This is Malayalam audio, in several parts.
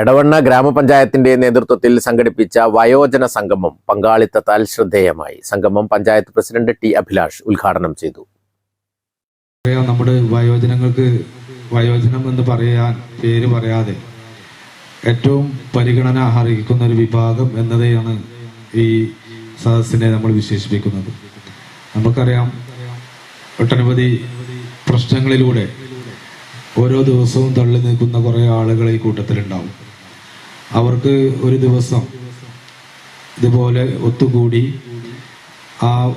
എടവണ്ണ ഗ്രാമപഞ്ചായത്തിന്റെ നേതൃത്വത്തിൽ സംഘടിപ്പിച്ച വയോജന സംഗമം പങ്കാളിത്തത്താൽ ശ്രദ്ധേയമായി. സംഗമം പഞ്ചായത്ത് പ്രസിഡന്റ് ടി അഭിലാഷ് ഉദ്ഘാടനം ചെയ്തു. നമ്മുടെ വയോജനങ്ങൾക്ക് വയോജനം എന്ന് പറയാൻ പേര് പറയാതെ ഏറ്റവും പരിഗണന അർഹിക്കുന്ന ഒരു വിഭാഗം എന്നതെയാണ് ഈ സദസ്സിനെ നമ്മൾ വിശേഷിപ്പിക്കുന്നത്. നമുക്കറിയാം ഒട്ടനവധി പ്രശ്നങ്ങളിലൂടെ ഓരോ ദിവസവും തള്ളി നിൽക്കുന്ന കുറേ ആളുകൾ ഈ കൂട്ടത്തിലുണ്ടാവും. അവർക്ക് ഒരു ദിവസം ഇതുപോലെ ഒത്തുകൂടി ആ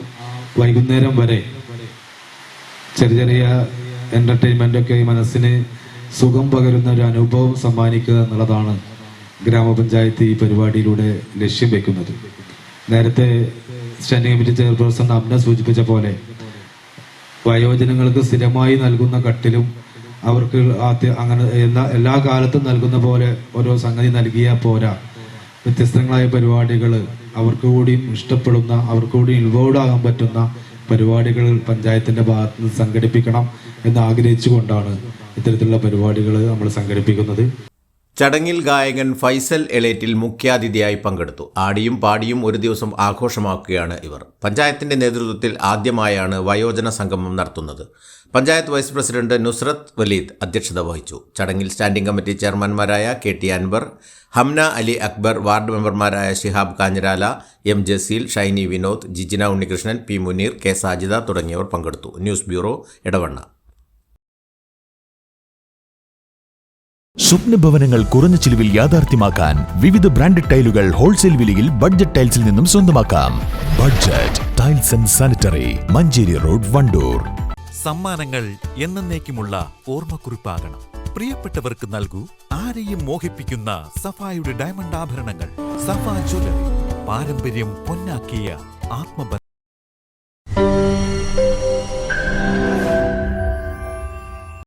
വൈകുന്നേരം വരെ ചെറിയ ചെറിയ ഈ മനസ്സിന് സുഖം പകരുന്ന ഒരു അനുഭവം സമ്മാനിക്കുക എന്നുള്ളതാണ് ഗ്രാമപഞ്ചായത്ത് ഈ പരിപാടിയിലൂടെ ലക്ഷ്യം വെക്കുന്നത്. നേരത്തെ സ്റ്റാൻഡിംഗ് കമ്മിറ്റി ചെയർപേഴ്സൺ അമ്ന സൂചിപ്പിച്ച പോലെ വയോജനങ്ങൾക്ക് സ്ഥിരമായി നൽകുന്ന കട്ടിലും അവർക്ക് അങ്ങനെ എല്ലാ എല്ലാ കാലത്തും നൽകുന്ന പോലെ ഓരോ സംഗതി നൽകിയാൽ പോരാ. വ്യത്യസ്തങ്ങളായ പരിപാടികൾ അവർക്ക് കൂടിയും ഇഷ്ടപ്പെടുന്ന അവർക്ക് കൂടി ഇൻവോൾവ് ആകാൻ പറ്റുന്ന പരിപാടികൾ പഞ്ചായത്തിന്റെ ഭാഗത്ത് നിന്ന് സംഘടിപ്പിക്കണം എന്ന് ആഗ്രഹിച്ചുകൊണ്ടാണ് ഇത്തരത്തിലുള്ള പരിപാടികൾ നമ്മൾ സംഘടിപ്പിക്കുന്നത്. ചടങ്ങിൽ ഗായകൻ ഫൈസൽ എളേറ്റിൽ മുഖ്യാതിഥിയായി പങ്കെടുത്തു. ആടിയും പാടിയും ഒരു ദിവസം ആഘോഷമാക്കുകയാണ് ഇവർ. പഞ്ചായത്തിന്റെ നേതൃത്വത്തിൽ ആദ്യമായാണ് വയോജന സംഗമം നടത്തുന്നത്. പഞ്ചായത്ത് വൈസ് പ്രസിഡന്റ് നുസ്രത്ത് വലീദ് അധ്യക്ഷത വഹിച്ചു. ചടങ്ങിൽ standing committee ചെയർമാൻമാരായ K T Anwar Hamna Ali Akbar ward മെമ്പർമാരായ Shihab Kanjirala M Jaseel Shiny Vinod Jijina Unnikrishnan P Muneer K Sajida തുടങ്ങിയവർ പങ്കെടുത്തു. ന്യൂസ് ബ്യൂറോ ഇടവണ്ണ സ്വപ്ന ഭവനങ്ങൾ കുറഞ്ഞ ചിലവിൽ യാഥാർത്ഥ്യമാക്കാൻ വിവിധ ബ്രാൻഡഡ് ടൈലുകൾ ഹോൾസെയിൽ വിലയിൽ ബഡ്ജറ്റ് ടൈൽസിൽ നിന്നും സ്വന്തമാക്കാം. Budget tiles and sanitary Manjeri road Wandoor. സമ്മാനങ്ങൾ എന്നേക്കുമുള്ള ഓർമ്മക്കുറിപ്പാകണം. പ്രിയപ്പെട്ടവർക്ക് നൽകൂ ആരെയും മോഹിപ്പിക്കുന്ന സഫായുടെ ഡയമണ്ട് ആഭരണങ്ങൾ. സഫാ ജ്വല്ലറി. പാരമ്പര്യം പൊന്നാക്കിയ ആത്മബന്ധം.